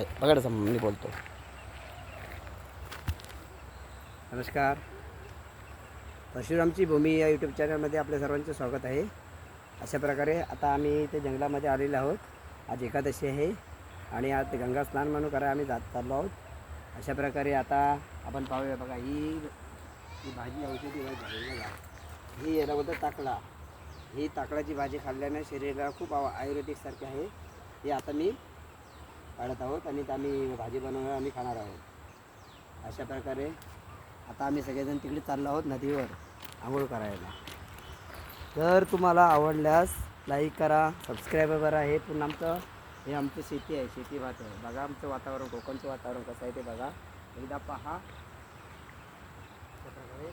आहे. बघायचं मी बोलतो. नमस्कार. परशुरामची भूमी या यूट्यूब चॅनलमध्ये आपल्या सर्वांचं स्वागत आहे. अशा प्रकारे आता आम्ही ते जंगलामध्ये आलेलो आहोत. आज एकादशी आहे आणि आज गंगा स्नान म्हणून करा आम्ही जात चाललो आहोत. अशा प्रकारे आता आपण पाहूया बघा ही ही भाजी औषधी भाजी ही याला बोलतात ताकडा. ही ताकडाची भाजी खाल्ल्याने शरीराला खूप आयुर्वेदिकसारखी आहे. हे आता मी काढत आहोत आणि ते आम्ही भाजी बनवणार आम्ही खाणार आहोत. अशा प्रकारे आता आम्ही सगळेजण तिकडे चाललो आहोत नदीवर आंघोळ करायला. तर तुम्हाला आवडल्यास लाईक करा सबस्क्राईब करा हे पुन्हा आमचं हे आमचं शेती आहे शेती भात आहे. बघा आमचं वातावरण कोकणचं वातावरण कसं आहे ते बघा. एकदा पहा अशा प्रकारे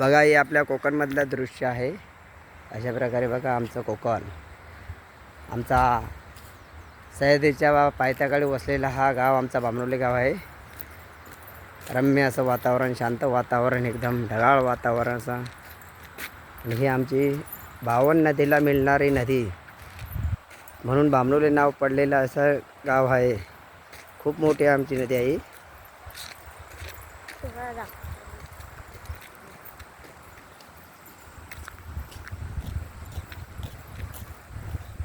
बघा हे आपल्या कोकणमधलं दृश्य आहे. अशा प्रकारे बघा आमचं कोकण. आमचा सह्याद्रीच्या पायथ्याकडे वसलेला हा गाव आमचा बामणोली गाव आहे. रम्य असं वातावरण शांत वातावरण एकदम ढगाळ वातावरण असं. आणि ही आमची भावन नदीला मिळणारी नदी. म्हणून बामणोली नाव पडलेलं असं गाव आहे. खूप मोठी आमची नदी आहे ही.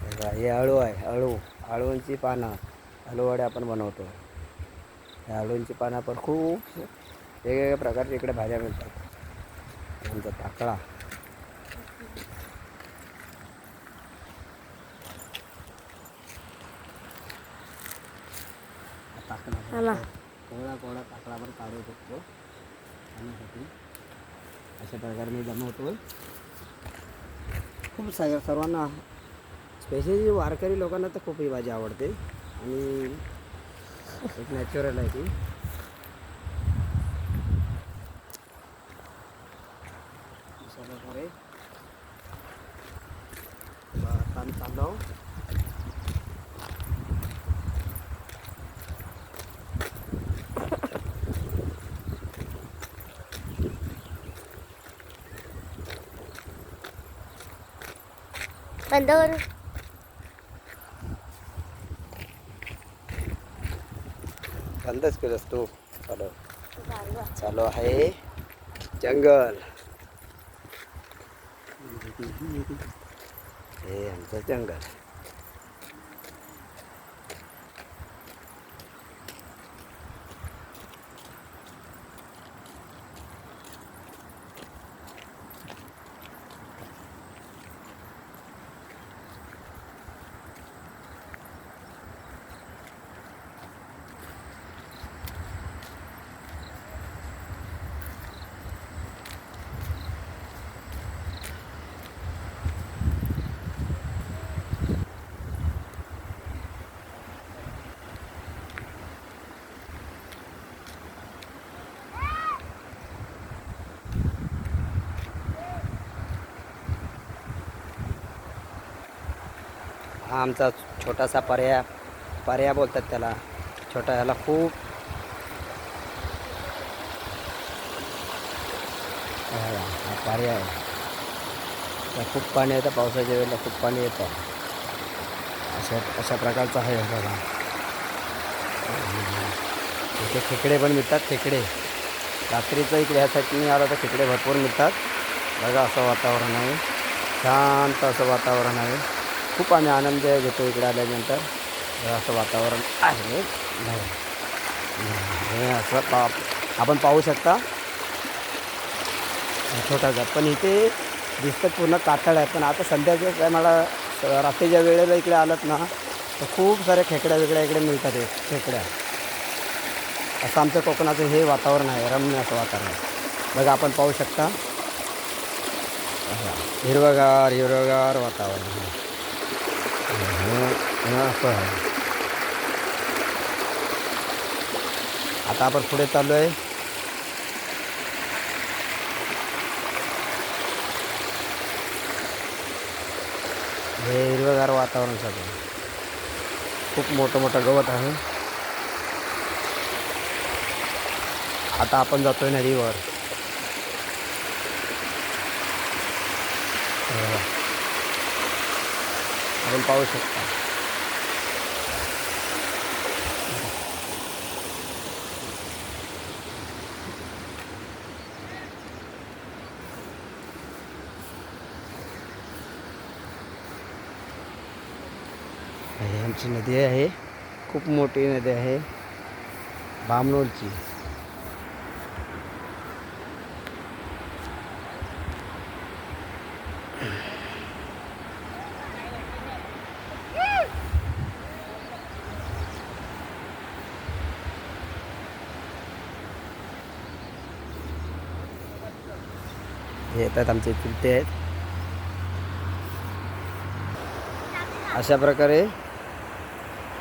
बघा, हे अळू आहे अळू अळूंची पानं अळूवडे आपण बनवतो. या अळूंची पानं पण खूप वेगवेगळ्या प्रकारच्या इकडे भाज्या मिळतात. आमचा ताकडा. कोवळा कोवळा पण काढू शकतो. खाण्यासाठी अशा प्रकारे मी बनवतो खूप सगळ्या सर्वांना स्पेशली वारकरी लोकांना तर खूप ही भाजी आवडते. एक नॅचरल आहे ती. प्रकारे करू बंदच केलंस तू चालू। चालू आहे जंगल। हे आमचं जंगल। हा आमचा छोटासा पर्या पर्या बोलतात त्याला. छोटा ह्याला खूप. हा पर्या आहे. खूप पाणी येतं पावसाच्या वेळेला खूप पाणी येतं. अशा अशा प्रकारचा आहे बघा. इथे खेकडे पण मिळतात खेकडे. रात्रीचं इकडे ह्या साईडनी आलं तर खेकडे भरपूर मिळतात. बघा असं वातावरण आहे. शांत असं वातावरण आहे. खूप आम्ही आनंद घेतो इकडे आल्यानंतर. हे असं वातावरण आहे. हे असं पा आपण पाहू शकता. छोटासा पण इथे दिसतं पूर्ण कातळ आहे. पण आता संध्याच्या टायमाला रात्रीच्या वेळेला इकडे आलात ना तर खूप साऱ्या खेकड्या वेगळ्या इकडे मिळतात हे खेकड्या असं आमचं कोकणाचं हे वातावरण आहे. रम्य असं वातावरण. बघा आपण पाहू शकता. असं हिरवगार हिरवगार वातावरण. आता आपण पुढे चालू आहे हे हिरवेगार वातावरण सगळं. खूप मोठं मोठं गवत आहे. आता आपण जातोय नदीवर. आपण पाहू शकता आमची नदी आहे खूप मोठी नदी आहे बामणोलची येतात आमचे चुलते आहेत. अशा प्रकारे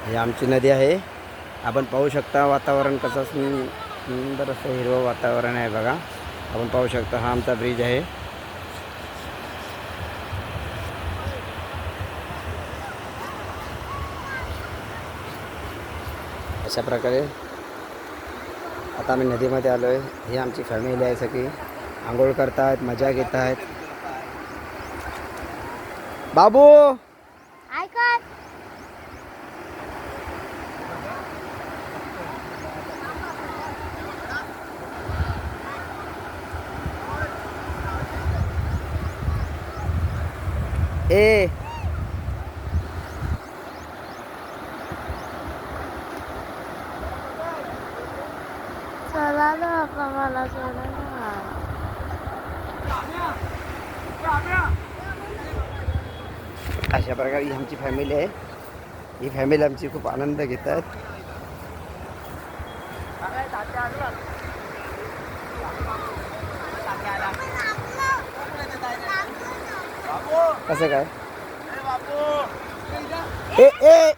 ही आमची नदी आहे. आपण पाहू शकता वातावरण कसं सुंदर असं हिरवं वातावरण आहे बघा. आपण पाहू शकता हा आमचा ब्रिज आहे. अशा प्रकारे आता आम्ही नदीमध्ये आलो आहे ही आमची फॅमिली आहे सगळी. आंघोळ करतायत मजा घेत आहेत बाबू ए. चला ना मला चला ना अशा प्रकारे ही आमची फॅमिली आहे. ही फॅमिली आमची खूप आनंद घेत आहेत. कसं काय? ए ए!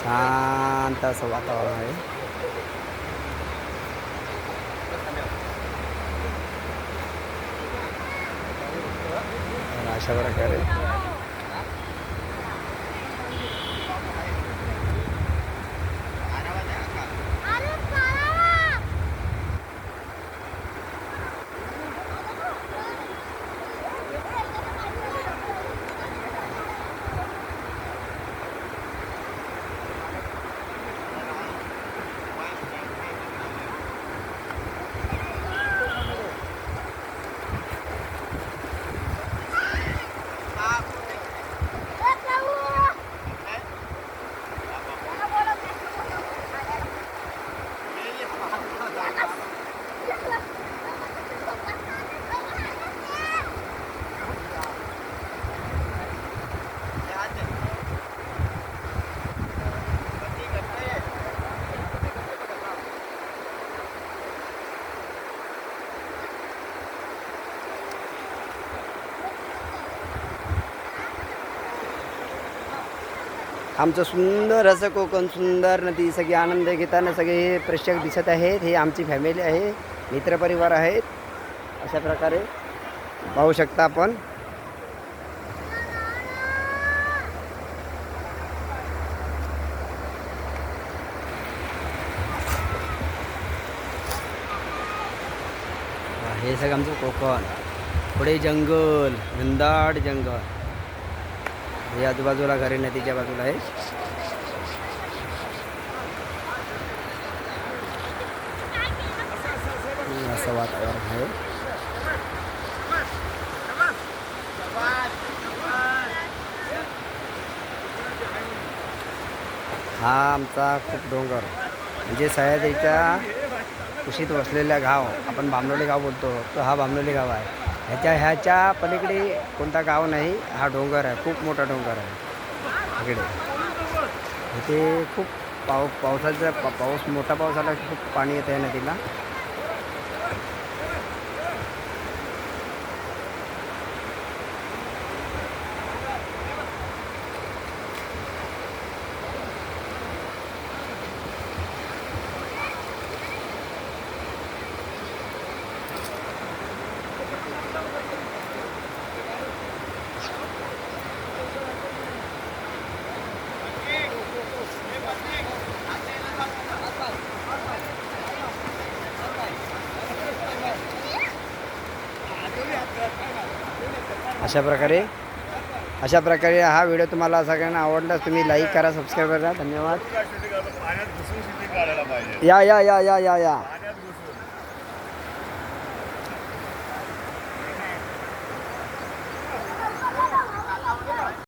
शांत असं वातावरण आहे तर अशा प्रकारे आमचं सुंदर असं कोकण सुंदर नदी सगळी आनंद घेताना सगळे हे प्रेक्षक दिसत आहेत. हे आमची फॅमिली आहे मित्रपरिवार आहेत. अशा प्रकारे पाहू शकता आपण. हे सगळं आमचं कोकण. पुढे जंगल घनदाट जंगल. हे आजूबाजूला घरे नदीच्या बाजूला आहे असं वातावरण आहे. हा आमचा खूप डोंगर. म्हणजे सह्याद्रीच्या कुशीत वसलेला गाव आपण बामलोली गाव बोलतो तो हा बामलोली गाव आहे. ह्याच्या ह्याच्या पलीकडे कोणता गाव नाही. हा डोंगर आहे. खूप मोठा डोंगर आहे. इकडे. इथे खूप पाऊ पावसाचा पा- पाऊस मोठा पाऊस आला की खूप पाणी येतं आहे नदीला. अशा प्रकारे अशा प्रकारे हा व्हिडिओ तुम्हाला सगळ्यांना आवडला तुम्ही लाईक करा सबस्क्राईब करा. धन्यवाद. या या या या या या.